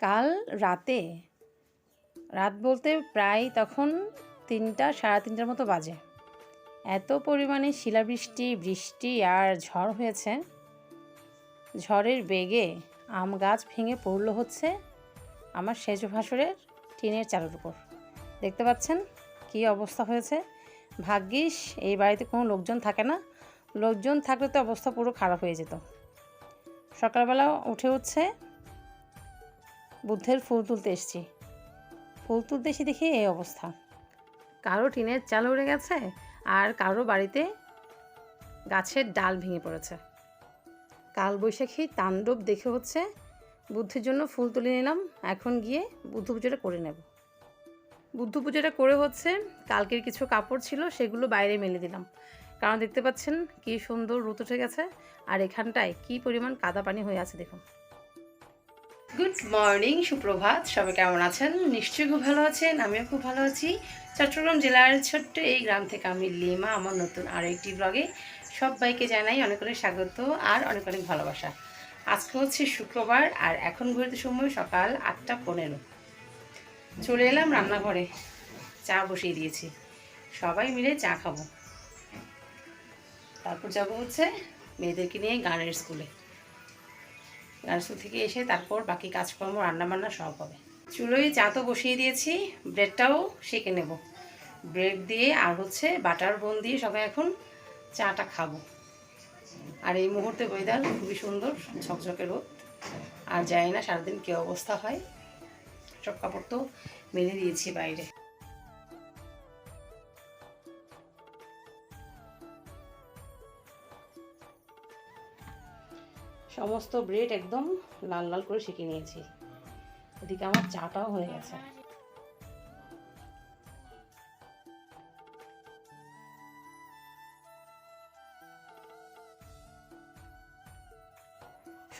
কাল রাতে, রাত বলতে প্রায় তখন তিনটা, সাড়ে তিনটার মতো বাজে। এত পরিমাণে শিলাবৃষ্টি, বৃষ্টি আর ঝড় হয়েছে। ঝড়ের বেগে আম গাছ ভেঙে পড়ল হচ্ছে আমার সেজ ভাসুরের টিনের চালের উপর। দেখতে পাচ্ছেন কি অবস্থা হয়েছে? ভাগ্যিস এই বাড়িতে কোনো লোকজন থাকে না। লোকজন থাকলে তো অবস্থা পুরো খারাপ হয়ে যেত। সকালবেলা উঠে উঠছে বুদ্ধের ফুল তুলতে এসেছি। ফুল তুলতে এসে দেখি এই অবস্থা। কারও টিনের চাল উড়ে গেছে আর কারও বাড়িতে গাছের ডাল ভেঙে পড়েছে। কাল বৈশাখী তাণ্ডব দেখে হচ্ছে বুদ্ধের জন্য ফুল তুলে নিলাম। এখন গিয়ে বুদ্ধ পুজোটা করে নেব। বুদ্ধ পুজোটা করে হচ্ছে কালকের কিছু কাপড় ছিল সেগুলো বাইরে মেলে দিলাম। কারণ দেখতে পাচ্ছেন কি সুন্দর রোদ উঠে গেছে। আর এখানটায় কি পরিমাণ কাদা পানি হয়ে আছে দেখুন। গুড মর্নিং সুপ্রভাত। সবাই কেমন আছেন? নিশ্চয়ই খুব ভালো আছেন, আমিও খুব ভালো আছি। চট্টগ্রাম জেলার ছোট্ট এই গ্রাম থেকে আমি লিমা, আমার নতুন আরও একটি ব্লগে সবাইকে জানাই অনেক অনেক স্বাগত আর অনেক অনেক ভালোবাসা। আজকে হচ্ছে শুক্রবার আর এখন ঘুরতে সময় সকাল আটটা পনেরো। চলে এলাম রান্নাঘরে, চা বসিয়ে দিয়েছি। সবাই মিলে চা খাব। তারপর যাব হচ্ছে মেয়েদেরকে নিয়ে গানের স্কুলে। গানের থেকে এসে তারপর বাকি কাজকর্ম, রান্নাবান্না সব হবে। চুলোয় চা তো বসিয়ে দিয়েছি, ব্রেডটাও সেঁকে নেব। ব্রেড দিয়ে আর হচ্ছে বাটার বোন দিয়ে সবাই এখন চাটা খাব। আর এই মুহূর্তে ওয়েদার খুবই সুন্দর, ঝকঝকে রোদ। আর জানি না সারাদিন কী অবস্থা হয়। সব কাপড় তো মেলে দিয়েছি বাইরে। সমস্ত ব্রেড একদম লাল লাল করে শিখে নিয়েছি। এদিকে আমার চাটাও হয়ে গেছে।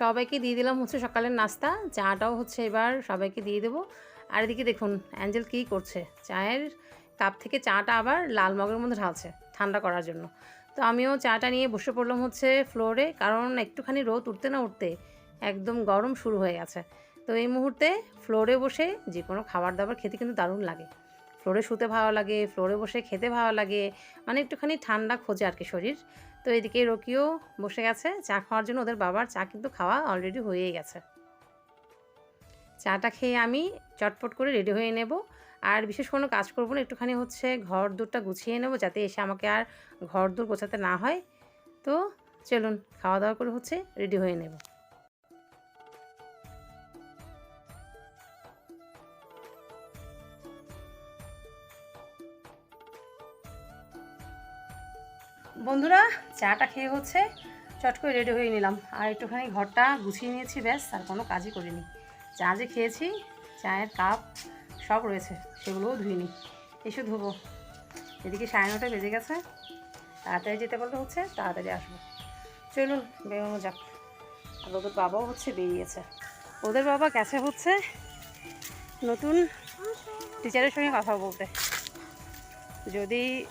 সবাইকে দিয়ে দিলাম হচ্ছে সকালের নাস্তা। চাটাও হচ্ছে এবার সবাইকে দিয়ে দেবো। আর এদিকে দেখুন, অ্যাঞ্জেল কী করছে? চায়ের কাপ থেকে চাটা আবার লাল মগের মধ্যে ঢালছে, ঠান্ডা করার জন্য। তো আমিও চাটা নিয়ে বসে পড়লাম হচ্ছে ফ্লোরে কারণ একটুখানি রোদ উঠতে না উঠতে একদম গরম শুরু হয়ে গেছে। তো এই মুহূর্তে ফ্লোরে বসে যে কোনো খাবার দাবার খেতে কিন্তু দারুণ লাগে। ফ্লোরে শুতে ভালো লাগে ফ্লোরে বসে খেতে ভালো লাগে মানে একটুখানি ঠান্ডা খোঁজে আর কি শরীর। তো এদিকে রকিও বসে গেছে, চা খাওয়ার জন্য ওদের বাবার চা কিন্তু খাওয়া অলরেডি হয়েই গেছে। চাটা খেয়ে আমি চটপট করে রেডি হয়ে নেব। আর বিশেষ কোনো কাজ করব না, একটুখানি হচ্ছে ঘর দূরটা গুছিয়ে নেব যাতে এসে আমাকে আর ঘর দূর গোছাতে না হয়। তো চলুন, খাওয়া দাওয়া করে হচ্ছে রেডি হয়ে নেব। বন্ধুরা, চাটা খেয়ে হচ্ছে চট করে রেডি হয়ে নিলাম। আর একটুখানি ঘরটা গুছিয়ে নিয়েছি, ব্যাস, আর কোনো কাজই করিনি। চা যে খেয়েছি, চায়ের কাপ সব রয়েছে, সেগুলোও ধুইনি এসে ধুবো। এদিকে সাড়ে নটা বেজে গেছে। তাড়াতাড়ি যেতে বলতে হচ্ছে, তাড়াতাড়ি আসব। চলুন, বেরোনো যাক। আর ওদের বাবাও হচ্ছে, বেরিয়েছে। ওদের বাবা গেছে হচ্ছে নতুন টিচারের সঙ্গে কথা বলতে। যদি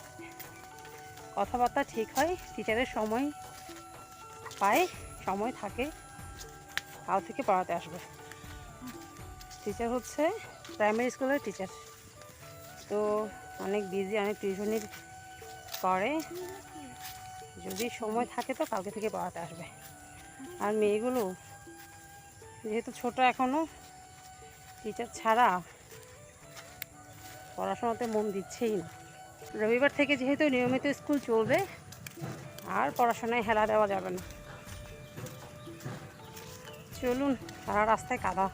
কথাবার্তা ঠিক হয়, টিচারের সময় পায়, সময় থাকে কাল থেকে পড়াতে আসবে। টিচার হচ্ছে প্রাইমারি স্কুলের টিচার তো অনেক বিজি অনেক টিউশনির করে যদি সময় থাকে তো কালকে থেকে পড়াতে আসবে। আর মেয়েগুলো, যেহেতু ছোট এখনও টিচার ছাড়া পড়াশোনাতে মন দিচ্ছেই না। রবিবার থেকে যেহেতু নিয়মিত স্কুল চলবে, আর পড়াশোনায় হেলা দেওয়া যাবে না। চলুন সারা রাস্তায় কাদা।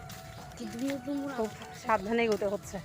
খুব সাবধানে এগোতে হচ্ছে।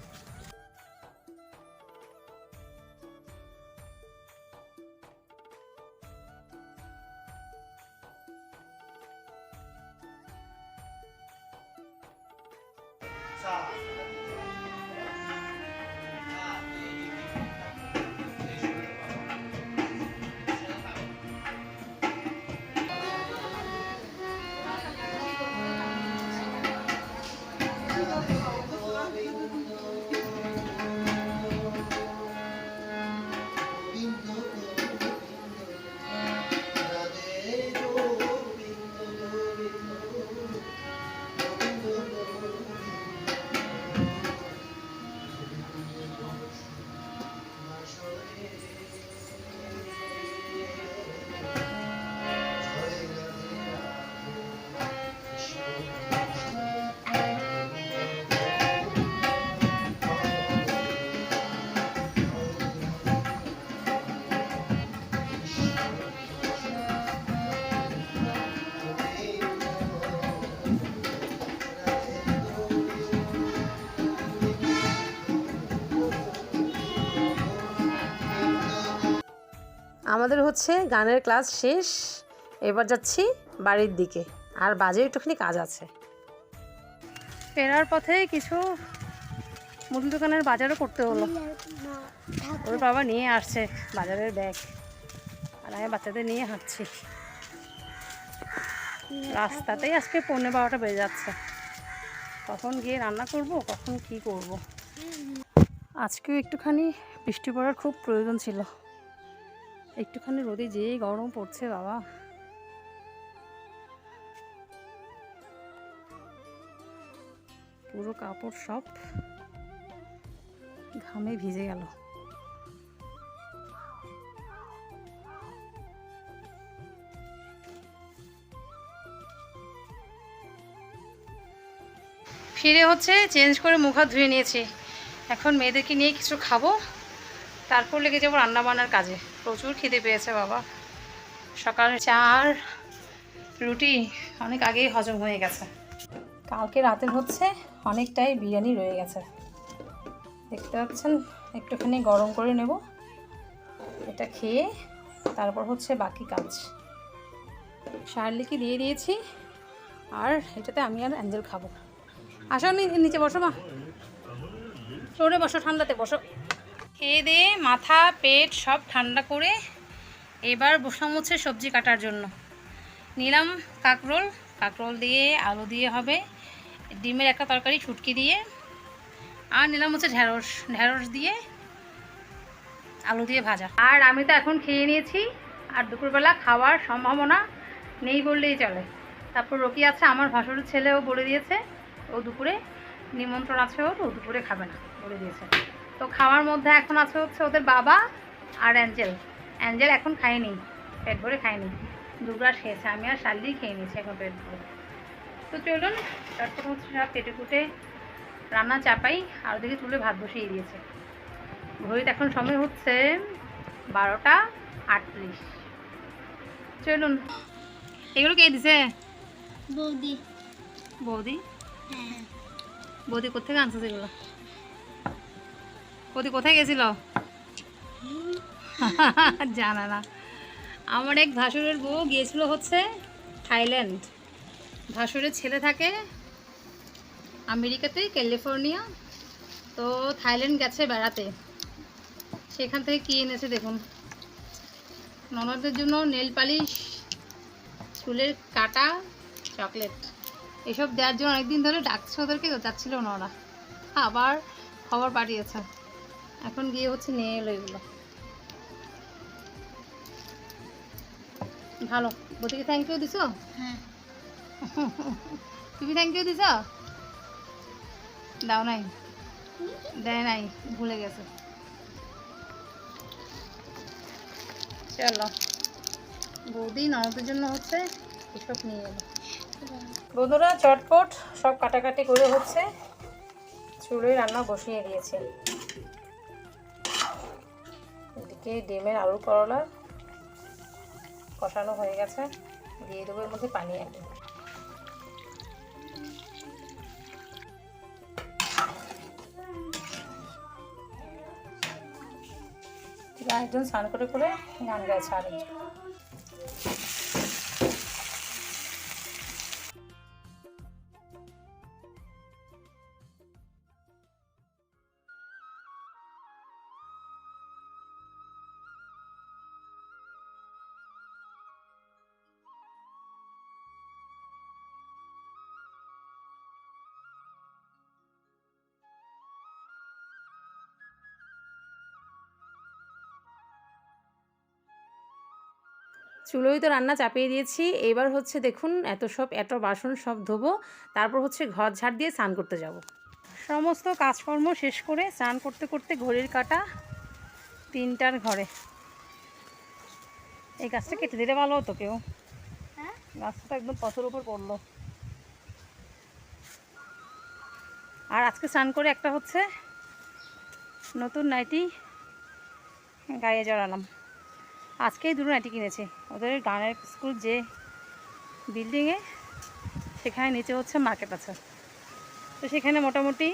আমাদের হচ্ছে গানের ক্লাস শেষ। এবার যাচ্ছি বাড়ির দিকে। আর বাজে একটুখানি কাজ আছে। ফেরার পথে কিছু মুদি দোকানের বাজারও করতে হলো। ওর বাবা নিয়ে আসছে বাজারের ব্যাগ। আর আমি বাচ্চাদের নিয়ে হাঁটছি। রাস্তাতেই আজকে পৌনে বারোটা বেজে যাচ্ছে। কখন গিয়ে রান্না করব, কখন কি করব? আজকেও একটুখানি বৃষ্টি পড়ার খুব প্রয়োজন ছিল। একটুখানি রোদে যেই গরম পড়ছে, বাবা। পুরো কাপড় সব ঘামে ভিজে গেল। ফিরে হচ্ছে, চেঞ্জ করে মুখ হাত ধুয়ে নিয়েছি। এখন মেয়েদেরকে নিয়ে কিছু খাব, তারপর লেগে যাব রান্না বান্নার কাজে। প্রচুর খিদে পেয়েছে বাবা। সকাল চার রুটি অনেক আগেই হজম হয়ে গেছে। কালকে রাতের হচ্ছে অনেকটাই বিরিয়ানি রয়ে গেছে। দেখতে পাচ্ছেন, একটুখানি গরম করে নেব। এটা খেয়ে তারপর হচ্ছে বাকি কাজ। শার্লিকে দিয়ে দিয়েছি, আর এটাতে আমি আর অ্যাঞ্জেল খাব। আসো নিচে বসো মা। চড়ে বসো, ঠান্ডাতে বসো। খেয়ে দিয়ে মাথা, পেট সব ঠান্ডা করে এবার বসলাম হচ্ছে সবজি কাটার জন্য। নিলাম কাকরোল। কাকরোল দিয়ে আলু দিয়ে হবে, ডিমের একটা তরকারি ছুটকি দিয়ে। আর নিলাম হচ্ছে ঢ্যাঁড়স ঢ্যাঁড়স দিয়ে আলু দিয়ে ভাজা। আর আমি তো এখন খেয়ে নিয়েছি, আর দুপুরবেলা খাওয়ার সম্ভাবনা নেই বললেই চলে। তারপর রকি আছে, আমার ভাসুরের ছেলেও বলে দিয়েছে, ও দুপুরে নিমন্ত্রণ আছে ওর, ও দুপুরে খাবে না, বলে দিয়েছে। তো খাওয়ার মধ্যে এখন আছে হচ্ছে ওদের বাবা আর অ্যাঞ্জেল। অ্যাঞ্জেল এখন খায়নি পেট ভরে খায়নি। দুগ্রাস খেয়েছে আমি আর শাল্লি খেয়ে নিয়েছি এখন পেট ভরে। তো চলুন তারপর হচ্ছে সব কেটে কুটে রান্না চাপাই আর ওদিকে তুলে ভাত বসিয়ে দিয়েছে। ঘড়িতে এখন সময় হচ্ছে বারোটা আটত্রিশ। চলুন এগুলো কে দিছে? বৌদি। বৌদি? হ্যাঁ। বৌদি কোথেকে আনছো সেগুলো? বৌদি কোথায় গেছিল? জানা না। আমার এক ভাসুরের বউ গিয়েছিল হচ্ছে থাইল্যান্ড। ভাসুরের ছেলে থাকে আমেরিকাতে, ক্যালিফোর্নিয়া। তো থাইল্যান্ড গেছে বেড়াতে। সেখান থেকে কী এনেছে দেখুন। ননদের জন্য নেল পালিশ, চুলের কাটা, চকলেট। এসব দেওয়ার জন্য অনেকদিন ধরে ডাকছে ওদেরকে যাচ্ছিল না আবার খবর পাঠিয়েছে। এখন গিয়ে হচ্ছে নিয়ে এলো এগুলো। ভালো। বৌদিকে থ্যাংক ইউ দিছো? হ্যাঁ। তুমি থ্যাংক ইউ দিছ? দাও নাই। দেয় নাই ভুলে গেছে। চলো। বৌদি ননদের জন্য হচ্ছে এসব নিয়ে এলো। বন্ধুরা চটপট সব কাটাকাটি করে হচ্ছে চুলোয় রান্না বসিয়ে দিয়েছে। এদিকে ডিমের আলু করলা কষানো হয়ে গেছে। দিয়ে দেবো এর মধ্যে পানি একদম একজন স্নান করে করে গান গাইছে আরেকজন। চুলোই তো রান্না চাপিয়ে দিয়েছি। এবার হচ্ছে দেখুন এত সব এত বাসন সব ধোবো। তারপর হচ্ছে ঘর ঝাড় দিয়ে স্নান করতে যাব। সমস্ত কাজকর্ম শেষ করে স্নান করতে করতে ঘড়ির কাটা তিনটার ঘরে। এই গাছটা কেটে দিলে ভালো হতো কেউ। হ্যাঁ? গাছটা একদম পথের উপর পড়ল। আর আজকে স্নান করে একটা হচ্ছে নতুন নাইটি গায়ে জড়ালাম। আজকেই দুটো নাইটি কিনেছি। ওদের গানের স্কুল যে বিল্ডিংয়ে সেখানে নিচে হচ্ছে মার্কেট আছে। তো সেখানে মোটামুটি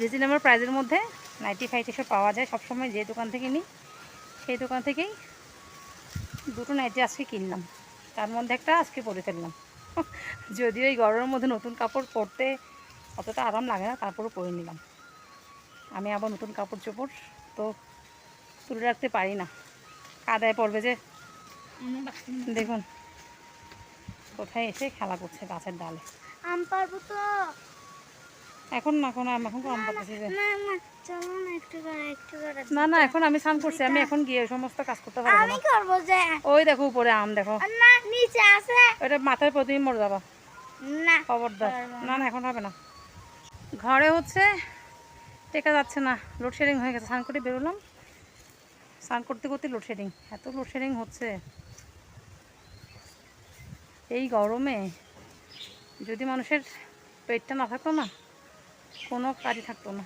রিজনেবল প্রাইজের মধ্যে নাইটি ফাইটি সব পাওয়া যায়। সবসময় যে দোকান থেকে নিই, সেই দোকান থেকেই দুটো নাইটি আজকে কিনলাম। তার মধ্যে একটা আজকে পরে ফেললাম। যদিও এই গরমের মধ্যে নতুন কাপড় পরতে অতটা আরাম লাগে না, তারপরও পরে নিলাম। আমি আবার নতুন কাপড় চোপড় তো তুলে রাখতে পারি না। কাদায় পড়বে যে। দেখুন কোথায় এসে খেলা করছে গাছের ডালে। আম পারব তো। এখন না এখন আমি এখন কম পাচ্ছি যে। না না এখন আমি স্নান করছি আমি এখন গিয়ে সমস্ত কাজ করতে পারব আমি করব যে। ওই দেখো উপরে আম দেখো। না নিচে আছে। ওটা মাথায় প্রতিদিন মরে যাবা। না খবরদার। না। না এখন হবে না। ঘরে হচ্ছে টেকা যাচ্ছে না। লোডশেডিং হয়ে গেছে স্নান করে বেরোলাম। স্নান করতে করতে লোডশেডিং এত লোডশেডিং হচ্ছে। এই গরমে যদি মানুষের পেটটা না থাকতো না, কোনো কাজই থাকতো না।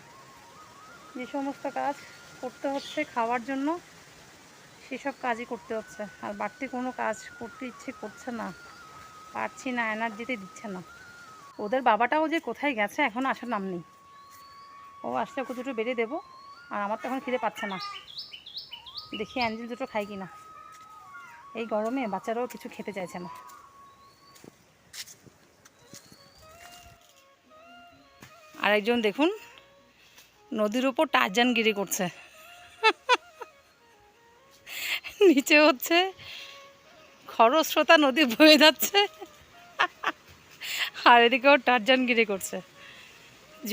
যে সমস্ত কাজ করতে হচ্ছে খাওয়ার জন্য, সেসব কাজই করতে হচ্ছে। আর বাড়তি কোনো কাজ করতে ইচ্ছে করছে না। পারছি না এনার্জিতে দিচ্ছে না। ওদের বাবাটাও যে কোথায় গেছে, এখন আসার নাম নেই। ও আসলে ওকে বেড়ে দেবো, আর আমার তো এখন খিদে পাচ্ছে না। দেখি অ্যাঞ্জেল দুটো খাই কি না এই গরমে বাচ্চারাও কিছু খেতে চাইছে না। আরেকজন দেখুন, নদীর ওপর টারজানগিরি করছে। নিচে হচ্ছে, খরস্রোতা নদী বয়ে যাচ্ছে। আর এদিকেও টারজানগিরি করছে।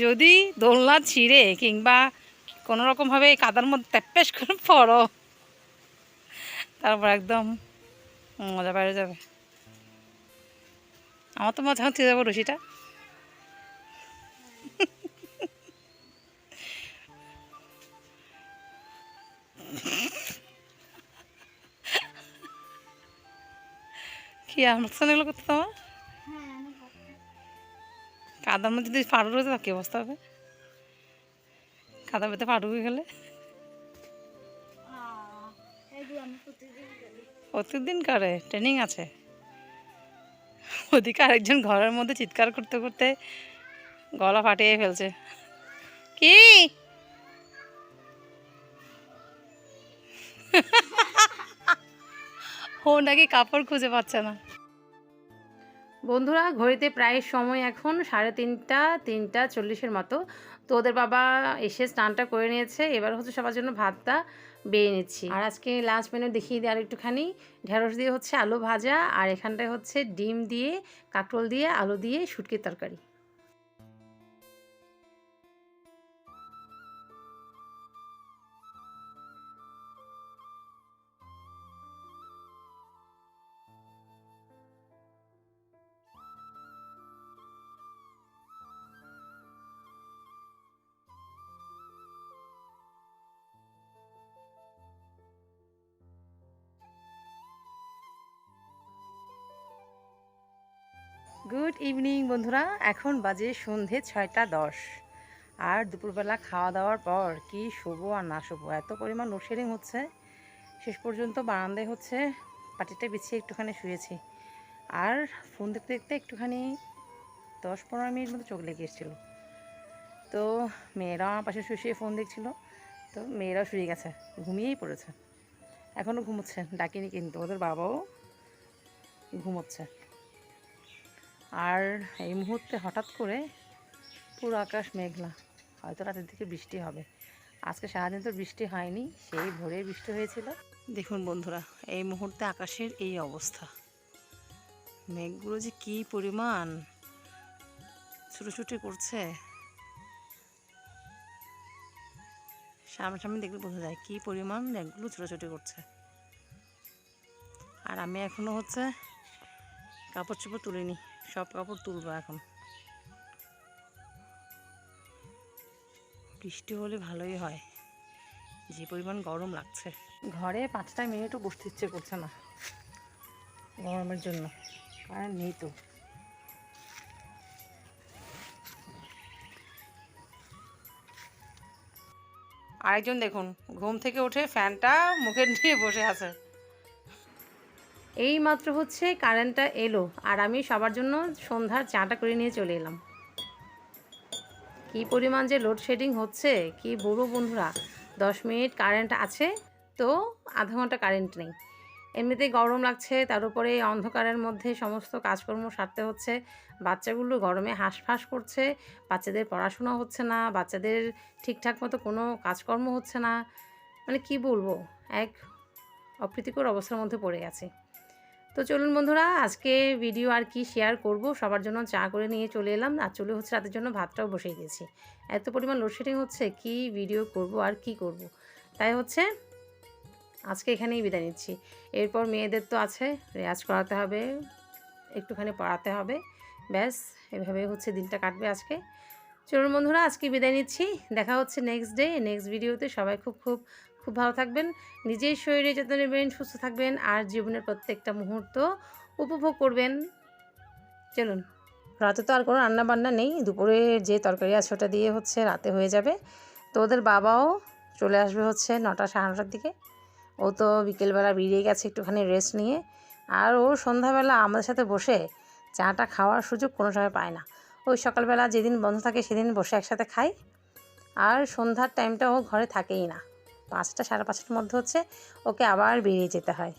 যদি দোলনা ছিঁড়ে কিংবা কোনো রকমভাবে এই কাদার মধ্যে ট্যাপেস করে পড়ো। তারপর একদম মজা বেড়ে যাবে। আমার তো মজা হচ্ছে যাব রশিটা। কি সঙ্গে এগুলো করতে তোমার। কাদার মধ্যে যদি পাড়ু রয়েছে তার কী অবস্থা হবে? কাদার মধ্যে পাড়ু গেলে প্রতিদিন করে। ট্রেনিং আছে? ওদিকে আরেকজন ঘরের মধ্যে চিৎকার করতে করতে গলা ফাটিয়ে ফেলছে। কি? ও নাকি কাপড় খুঁজে পাচ্ছে না। বন্ধুরা ঘড়িতে প্রায় সময় এখন সাড়ে তিনটা তিনটা চল্লিশের মতো। তো ওদের বাবা এসে স্নানটা করে নিয়েছে। এবার হচ্ছে সবার জন্য ভাতটা। বেয়ে নিচ্ছি। আর আজকে লাস্ট মেনু দেখিয়ে দিই আর একটুখানি ঢেঁড়স দিয়ে হচ্ছে আলু ভাজা আর এখানটায় হচ্ছে ডিম দিয়ে কাঁকরোল দিয়ে, আলু দিয়ে, শুটকির তরকারি। গুড ইভিনিং বন্ধুরা, এখন বাজে সন্ধে ছয়টা দশ। আর দুপুরবেলা খাওয়া দাওয়ার পর কি শোবো আর না শোবো? এত পরিমাণ লোডশেডিং হচ্ছে। শেষ পর্যন্ত বারান্দায় হচ্ছে পাটিটা বিছিয়ে একটুখানি শুয়েছি। আর ফোন দেখতে দেখতে একটুখানি দশ পনেরো মিনিট মতো চোখ লেগে এসেছিল। তো মেয়েরাও আমার পাশে শুয়ে শুয়ে ফোন দেখছিল। তো মেয়েরাও শুয়ে গেছে, ঘুমিয়েই পড়েছে। এখনও ঘুমোচ্ছে, ডাকিনি কিন্তু, ওদের বাবাও ঘুমোচ্ছে। আর এই মুহূর্তে হঠাৎ করে পুরো আকাশ মেঘলা। হয়তো রাতের দিকে বৃষ্টি হবে। আজকে সারাদিন তো বৃষ্টি হয়নি, সেই ভোরে বৃষ্টি হয়েছিল। দেখুন বন্ধুরা, এই মুহূর্তে আকাশের এই অবস্থা। মেঘগুলো যে কী পরিমাণ ছুটোছুটি করছে। সামনাসামনি দেখলে বোঝা যায় কী পরিমাণ মেঘগুলো ছোটাছুটি করছে। আর আমি এখনও হচ্ছে কাপড় চোপড় তুলিনি। সব কাপড় তুলবো এখন। বৃষ্টি হলে ভালোই হয়। যে পরিমাণ গরম লাগছে। ঘরে পাঁচটা মিনিটও বসতে ইচ্ছে করছে না। গরমের জন্য। কারণ নেই তো। আরেকজন দেখুন ঘুম থেকে উঠে ফ্যানটা মুখে নিয়ে বসে আছে। এই মাত্র হচ্ছে কারেন্টটা এলো আর আমি সবার জন্য সন্ধ্যার চাটা করে নিয়ে চলে এলাম। কি পরিমাণ যে লোডশেডিং হচ্ছে, কি বড় বন্ধুরা? দশ মিনিট কারেন্ট আছে, তো আধা ঘণ্টা কারেন্ট নেই। এমনিতেই গরম লাগছে, তার উপরে অন্ধকারের মধ্যে সমস্ত কাজকর্ম সারতে হচ্ছে। বাচ্চাগুলো গরমে হাঁসফাঁস করছে, বাচ্চাদের পড়াশোনা হচ্ছে না, বাচ্চাদের ঠিকঠাক মতো কোনো কাজকর্ম হচ্ছে না। মানে কি বলব, এক অপ্রীতিকর অবস্থার মধ্যে পড়ে গেছে। তো চলুন বন্ধুরা, আজকে ভিডিও আর কি শেয়ার করব। সবার জন্য চা করে নিয়ে চলে এলাম। আর চলে হচ্ছে রাতের জন্য ভাতটাও বসিয়ে দিয়েছি। এত পরিমাণ লোডশেডিং হচ্ছে, কি ভিডিও করব আর কি করব? তাই হচ্ছে, আজকে এখানেই বিদায় নিচ্ছি। এরপর মেয়েদের তো আছে, রেয়াজ করাতে হবে, একটুখানি পড়াতে হবে। ব্যাস, এভাবে হচ্ছে দিনটা কাটবে আজকে। চলুন বন্ধুরা, আজকে বিদায় নিচ্ছি। দেখা হচ্ছে নেক্সট ডে নেক্সট ভিডিওতে সবাই খুব খুব খুব ভালো থাকবেন। নিজের শরীরে যত্ন নেবেন, সুস্থ থাকবেন আর জীবনের প্রত্যেকটা মুহূর্ত উপভোগ করবেন। চলুন, রাতে তো আর কোনো রান্না বান্না নেই। দুপুরে যে তরকারি আছে ওটা দিয়ে হচ্ছে রাতে হয়ে যাবে। তো ওদের বাবাও চলে আসবে হচ্ছে নটা সাড়ে নটার দিকে। ও তো বিকেলবেলা বেরিয়ে গেছে একটুখানি রেস্ট নিয়ে। আর ও সন্ধ্যাবেলা আমাদের সাথে বসে চাটা খাওয়ার সুযোগ কোনো সময় পায় না। ওই সকালবেলা যেদিন বন্ধ থাকে সেদিন বসে একসাথে খাই। আর সন্ধ্যার টাইমটা ও ঘরে থাকেই না। পাঁচটা সাড়ে পাঁচটার মধ্যে হচ্ছে ওকে আবার বেরিয়ে যেতে হয়।